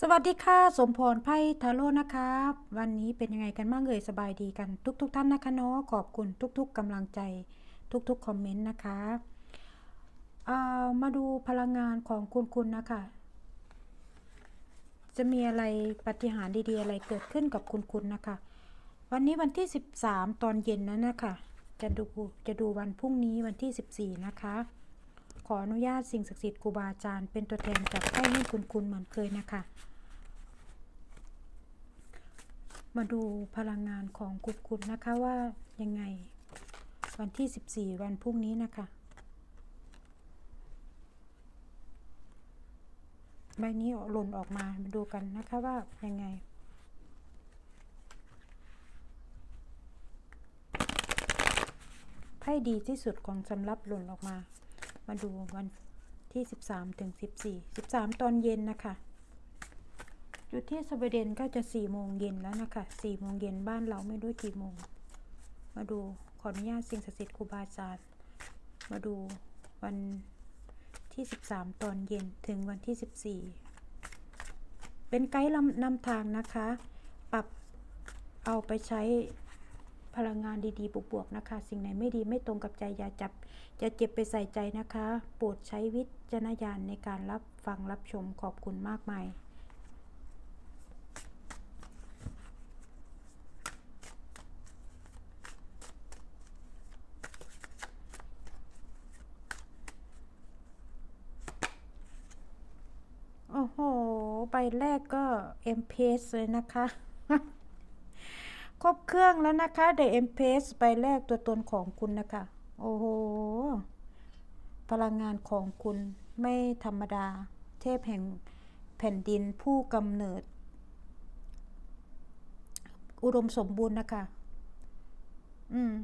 สวัสดีค่ะ สมพรไพ่ทาโร่นะคะวันนี้เป็นยังไงกันบ้างเอ่ยสบายดีกันทุกๆทท่านนะคะเนาะขอบคุณทุก ๆกำลังใจทุกๆคอมเมนต์นะคะอ่ามาดูพลังงานของคุณคุณนะคะ จะมีอะไรปฏิหารดีๆอะไรเกิดขึ้นกับคุณคุณนะคะ วันนี้วันที่ 13 ตอนเย็นนั้นนะคะจะดูจะดูวันพรุ่งนี้วันที่ 14 นะคะ ขออนุญาตสิ่งศักดิ์สิทธิ์ครูบาอาจารย์เป็นตัวแทนจากไพ่ให้คุณคุณเหมือนเคยนะคะ มาดูพลังงานของคุณคุณนะคะว่ายังไงวันที่ 14 วันพรุ่งนี้นะคะ ใบนี้หล่นออกมามาดูกันนะคะว่ายังไงไพ่ดีที่สุดของสำรับหล่นออกมา มาดูวันที่ 13 ถึง 14 13 ตอนเย็นนะคะ อยู่ที่สวีเดนก็จะ 4 โมงเย็นแล้วนะคะ 4 โมงเย็นบ้านเราไม่รู้กี่โมง มาดูขออนุญาตสิ่งศักดิ์สิทธิ์ครูบาอาจารย์ มาดูวันที่ 13 ตอนเย็นถึงวันที่ 14 เป็นไกด์นำทางนะคะ ปรับเอาไปใช้ พลังงานดีๆบวกๆนะคะ สิ่งไหนไม่ดีไม่ตรงกับใจอย่าจับจะเจ็บไปใส่ใจนะคะ โปรดใช้วิจารณญาณในการรับฟังรับชมขอบคุณมากมายโอ้โห ใบแรกก็ M p a c e เลยนะคะ ครบเครื่องแล้วนะคะ The M p a c e ใบแรกตัวตนของคุณนะคะ โอ้โห พลังงานของคุณไม่ธรรมดา เทพแห่งแผ่นดินผู้กำเนิด อุดมสมบูรณ์นะคะ อืม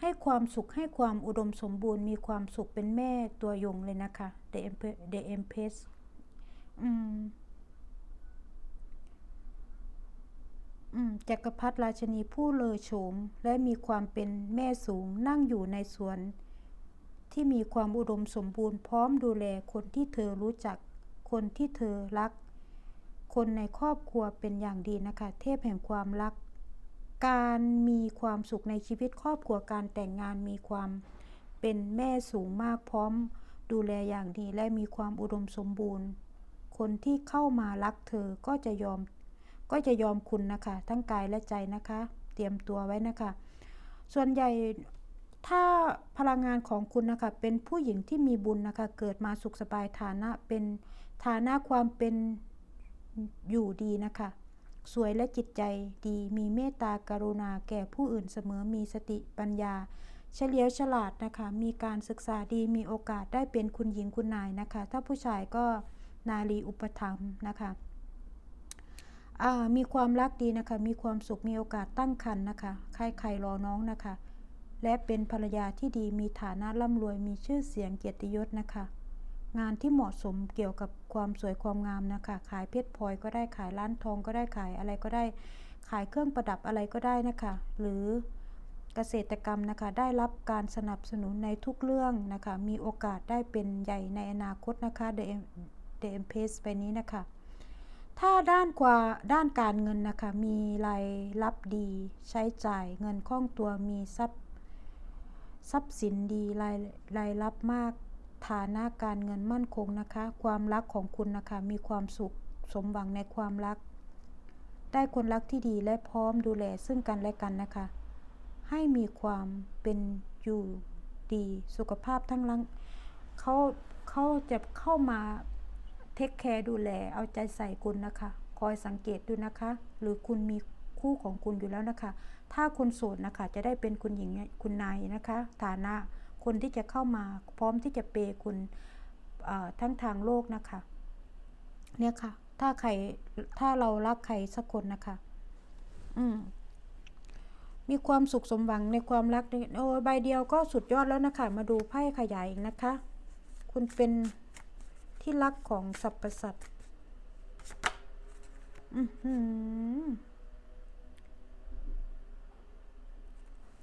ให้ความสุขให้ความอุดมสมบูรณ์ มีความสุขเป็นแม่ตัวยงเลยนะคะ The Empress The Empress อืม อืม จักรพรรดิราชนีผู้เลอโฉม และมีความเป็นแม่สูงนั่งอยู่ในสวน ที่มีความอุดมสมบูรณ์พร้อมดูแลคนที่เธอรู้จัก คนที่เธอรัก คนในครอบครัวเป็นอย่างดีนะคะ เทพแห่งความรัก การมีความสุขในชีวิตครอบครัวการแต่งงานมีความเป็นแม่สูงมากพร้อม ดูแลอย่างดีและมีความอุดมสมบูรณ์ คนที่เข้ามารักเธอก็จะยอม ก็จะยอมคุณนะคะ ทั้งกายและใจนะคะ เตรียมตัวไว้นะคะ ส่วนใหญ่ถ้าพลังงานของคุณนะคะ เป็นผู้หญิงที่มีบุญนะคะ เกิดมาสุขสบายฐานะเป็นฐานะความเป็นอยู่ดีนะคะ สวยและจิตใจดีมีเมตตากรุณาแก่ผู้อื่นเสมอมีสติปัญญา เฉลียวฉลาดนะคะ มีการศึกษาดีมีโอกาสได้เป็นคุณหญิงคุณนายนะคะ ถ้าผู้ชายก็นารีอุปถัมภ์นะคะ มีความรักดีนะคะ มีความสุขมีโอกาสตั้งครรภ์นะคะ ใครใครรอน้องนะคะ และเป็นภรรยาที่ดีมีฐานะร่ำรวยมีชื่อเสียงเกียรติยศนะคะ งานที่เหมาะสมเกี่ยวกับความสวยความงามนะคะ ขายเพชรพลอยก็ได้ขายร้านทองก็ได้ขายอะไรก็ได้ ขายเครื่องประดับอะไรก็ได้นะคะ หรือเกษตรกรรมนะคะได้รับการสนับสนุนในทุกเรื่องนะคะ มีโอกาสได้เป็นใหญ่ในอนาคตนะคะ The The M p a c e ไปนี้นะคะ ถ้าด้านกว่าด้านการเงินนะคะมีรายรับดีใช้จ่ายเงินคล่องตัวมีทรัพย์ทรัพย์สินดีรายรายรับมากฐานะการเงินมั่นคงนะคะ ความรักของคุณนะคะมีความสุขสมหวังในความรัก ได้คนรักที่ดีและพร้อมดูแลซึ่งกันและกันนะคะ ให้มีความเป็นอยู่ดีสุขภาพทั้งร่างเขาเขาจะเข้ามา เทคแคร์ดูแลเอาใจใส่คุณนะคะ คอยสังเกตดูนะคะ หรือคุณมีคู่ของคุณอยู่แล้วนะคะ ถ้าคนโสดนะคะจะได้เป็นคุณหญิงคุณนายนะคะฐานะคนที่จะเข้ามาพร้อมที่จะเปย์คุณทั้งทางโลกนะคะ เนี่ยค่ะ ถ้าใครถ้าเรารักใครสักคนนะคะ อืมมีความสุขสมหวังในความรักนี่โอ้ใบเดียวก็สุดยอดแล้วนะคะ มาดูไพ่ขยายอีกนะคะ คุณเป็น ที่รักของสรรพสัตว์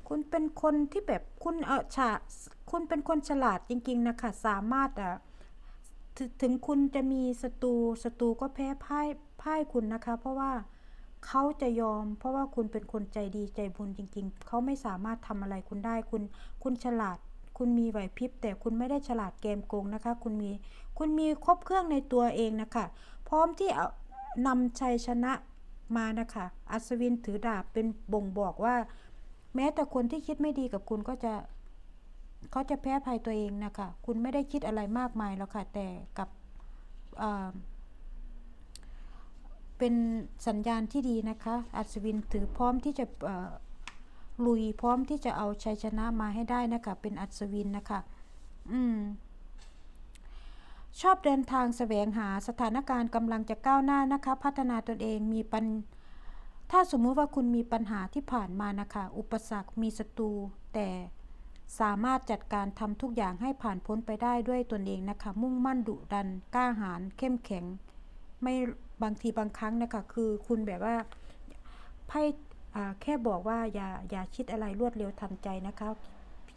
คุณเป็นคนที่แบบคุณเออฉาคุณเป็นคนฉลาดจริง ๆ นะคะ สามารถอะถถึถึงคุณจะมีศัตรูศัตรูก็แพ้พ่ายพ่ายคุณนะคะ เพราะว่าเขาจะยอม เพราะว่าคุณเป็นคนใจดีใจบุญจริง ๆ เขาไม่สามารถทำอะไรคุณได้คุณ คุณฉลาด คุณมีไหวพริบ แต่คุณไม่ได้ฉลาดเกมโกงนะคะ คุณมีคุณมีครบเครื่องในตัวเองนะคะ พร้อมที่เอานำชัยชนะมานะคะ อัศวินถือดาบเป็นบ่งบอกว่า แม้แต่คนที่คิดไม่ดีกับคุณก็จะเขาจะแพ้ภัยตัวเองนะคะ คุณไม่ได้คิดอะไรมากมายแล้วค่ะ แต่กับเเป็นสัญญาณที่ดีนะคะ อัศวินถือพร้อมที่จะ ลุยพร้อมที่จะเอาชัยชนะมาให้ได้นะคะเป็นอัศวินนะคะ อืม ชอบเดินทางแสวงหาสถานการณ์กำลังจะก้าวหน้านะคะ พัฒนาตนเองมีปัญถ้าสมมุติว่าคุณมีปัญหาที่ผ่านมานะคะ อุปสรรคมีศัตรูแต่สามารถจัดการทำทุกอย่างให้ผ่านพ้นไปได้ด้วยตนเองนะคะ มุ่งมั่นดุดันกล้าหาญเข้มแข็ง ไม่บางทีบางครั้งนะคะ คือคุณแบบว่าไพ่ แค่บอกว่าอย่าอย่าคิดอะไรรวดเร็วทันใจนะคะ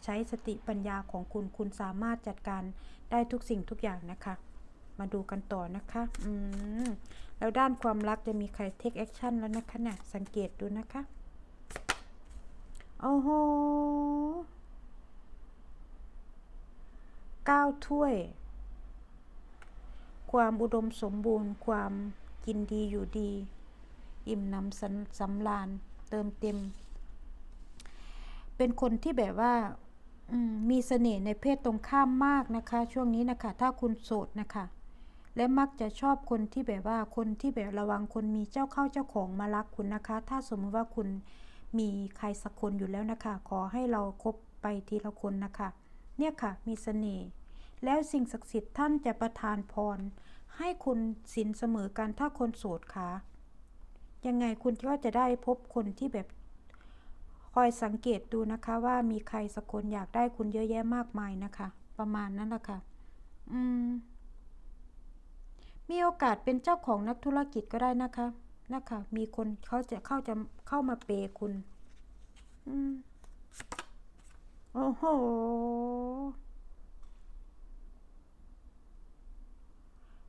ใช้สติปัญญาของคุณคุณสามารถจัดการได้ทุกสิ่งทุกอย่างนะคะ มาดูกันต่อนะคะอืมแล้วด้านความรักจะมีใครเทคแอคชั่นแล้วนะคะเนี่ยสังเกตดูนะคะโอ้โหเก้าถ้วย ความอุดมสมบูรณ์ ความกินดีอยู่ดี อิ่มนำสำสำราญ เติมเต็ม เป็นคนที่แบบว่ามีเสน่ห์ในเพศตรงข้ามมากนะคะ ช่วงนี้นะคะ ถ้าคุณโสดนะคะ และมักจะชอบคนที่แบบว่าคนที่แบบระวังคนมีเจ้าเข้าเจ้าของมารักคุณนะคะ ถ้าสมมติว่าคุณมีใครสักคนอยู่แล้วนะคะ ขอให้เราคบไปทีละคนนะคะ เนี่ยค่ะ มีเสน่ห์แล้วสิ่งศักดิ์สิทธิ์ท่านจะประทานพร ให้คุณสินเสมอกันถ้าคนโสดค่ะ ยังไงคุณก็จะได้พบคนที่แบบคอยสังเกตดูนะคะว่ามีใครสักคนอยากได้คุณเยอะแยะมากมายนะคะ ประมาณนั้นแหละค่ะ อืม มีโอกาสเป็นเจ้าของนักธุรกิจก็ได้นะคะนะคะ มีคนเขาจะเข้าจะเข้ามาเปย์คุณ อืม โอ้โห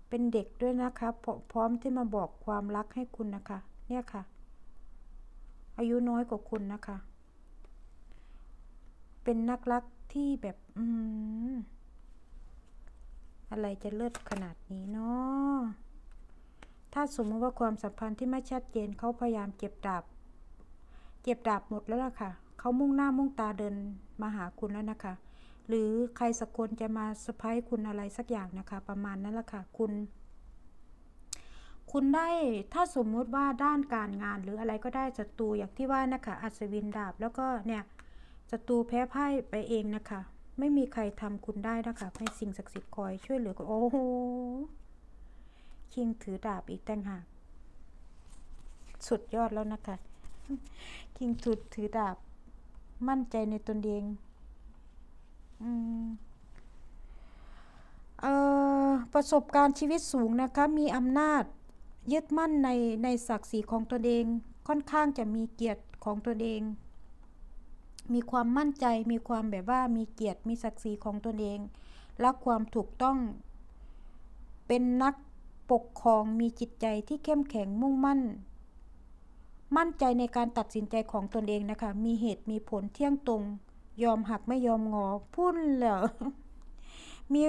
เป็นเด็กด้วยนะคะ พร้อมที่มาบอกความรักให้คุณนะคะ เนี่ยค่ะ อายุน้อยกว่าคุณนะคะ เป็นนักรักที่แบบ อืม อะไรจะเลิศขนาดนี้เนาะถ้าสมมติว่าความสัมพันธ์ที่ไม่ชัดเจนเขาพยายามเก็บดาบ เก็บดาบหมดแล้วล่ะค่ะ เขามุ่งหน้ามุ่งตาเดินมาหาคุณแล้วนะคะ หรือใครสักคนจะมาเซอร์ไพรส์คุณอะไรสักอย่างนะคะ ประมาณนั้นแหละค่ะ คุณ คุณได้ถ้าสมมุติว่าด้านการงานหรืออะไรก็ได้ศัตรูอย่างที่ว่านะคะอัศวินดาบแล้วก็เนี่ยศัตรูแพ้พ่ายไปเองนะคะ ไม่มีใครทำคุณได้นะคะให้สิ่งศักดิ์สิทธิ์คอยช่วยเหลือคุณโอ้โหคิงถือดาบอีกต่างหากสุดยอดแล้วนะคะ คิงถือถือดาบ มั่นใจในตนเองอืมเอ่อประสบการณ์ชีวิตสูงนะคะ มีอำนาจ ยึดมั่นในในศักดิ์ศรีของตนเอง ค่อนข้างจะมีเกียรติของตนเอง มีความมั่นใจ มีความแบบว่ามีเกียรติ มีศักดิ์ศรีของตนเอง รักความถูกต้อง เป็นนักปกครอง มีจิตใจที่เข้มแข็ง มุ่งมั่น มั่นใจในการตัดสินใจของตนเองนะคะ มีเหตุ มีผลเที่ยงตรง ยอมหักไม่ยอมงอพูดแล้วมี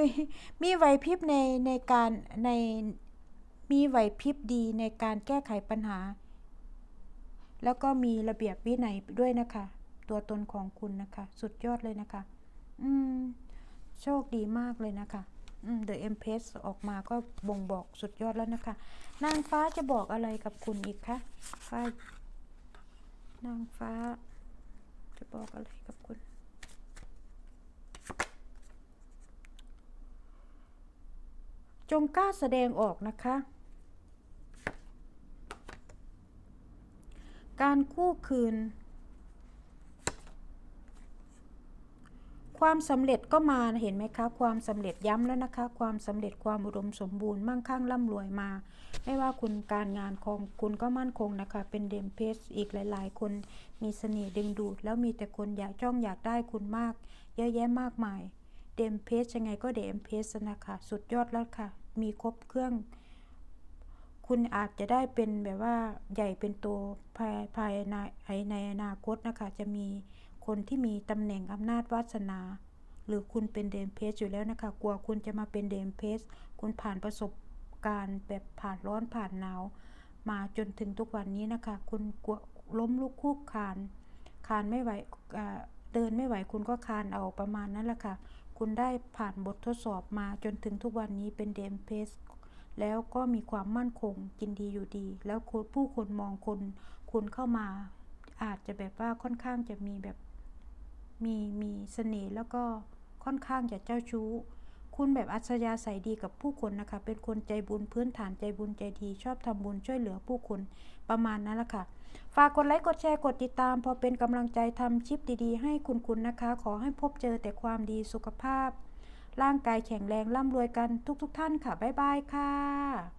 มีไหวพริบในในการใน มีไหวพริบดีในการแก้ไขปัญหา แล้วก็มีระเบียบวินัยด้วยนะคะ ตัวตนของคุณนะคะ สุดยอดเลยนะคะ อืม โชคดีมากเลยนะคะอืม The Empress ออกมาก็บ่งบอกสุดยอดแล้วนะคะ นางฟ้าจะบอกอะไรกับคุณอีกคะฟ้านางฟ้า จะบอกอะไรกับคุณ จงกล้าแสดงออกนะคะ การคู่คืน ความสำเร็จก็มาเห็นไหมคะ ความสำเร็จย้ำแล้วนะคะ ความสำเร็จความอุดมสมบูรณ์มั่งคั่งร่ำรวยมา ไม่ว่าคุณการงานของคุณก็มั่นคงนะคะ เป็นเดมเพสอีกหลาย ๆ คนมีเสน่ห์ดึงดูด แล้วมีแต่คนอยากจ้องอยากได้คุณมาก เยอะแยะมากมาย เดมเพสยังไงก็เดมเพสนะคะ สุดยอดแล้วค่ะ มีครบเครื่อง คุณอาจจะได้เป็นแบบว่าใหญ่เป็นโตภายภายในในอนาคตนะคะ จะมีคนที่มีตำแหน่งอำนาจวาสนา หรือคุณเป็นเดมเพสอยู่แล้วนะคะ กลัวคุณจะมาเป็นเดมเพสคุณผ่านประสบการณ์แบบผ่านร้อนผ่านหนาว มาจนถึงทุกวันนี้นะคะ คุณกลัวล้มลุกคลุกคานคานไม่ไหวเดินไม่ไหวคุณก็คานเอาประมาณนั้นแหละค่ะ คุณได้ผ่านบททดสอบมาจนถึงทุกวันนี้เป็นเดมเพส แล้วก็มีความมั่นคงกินดีอยู่ดี แล้วผู้คนมองคนคุณเข้ามา อาจจะแบบว่าค่อนข้างจะมีแบบมีมีเสน่ห์แล้วก็ค่อนข้างจะเจ้าชู้ คุณแบบอัธยาศัยดีกับผู้คนนะคะ เป็นคนใจบุญพื้นฐานใจบุญใจดี ชอบทำบุญช่วยเหลือผู้คนประมาณนั้นแหละค่ะ ฝากกดไลค์กดแชร์กดติดตาม พอเป็นกำลังใจทำชิปดีๆ ให้คุณคุณนะคะ ขอให้พบเจอแต่ความดีสุขภาพ ร่างกายแข็งแรงร่ำรวยกันทุกๆทท่านค่ะ บ๊ายบายค่ะ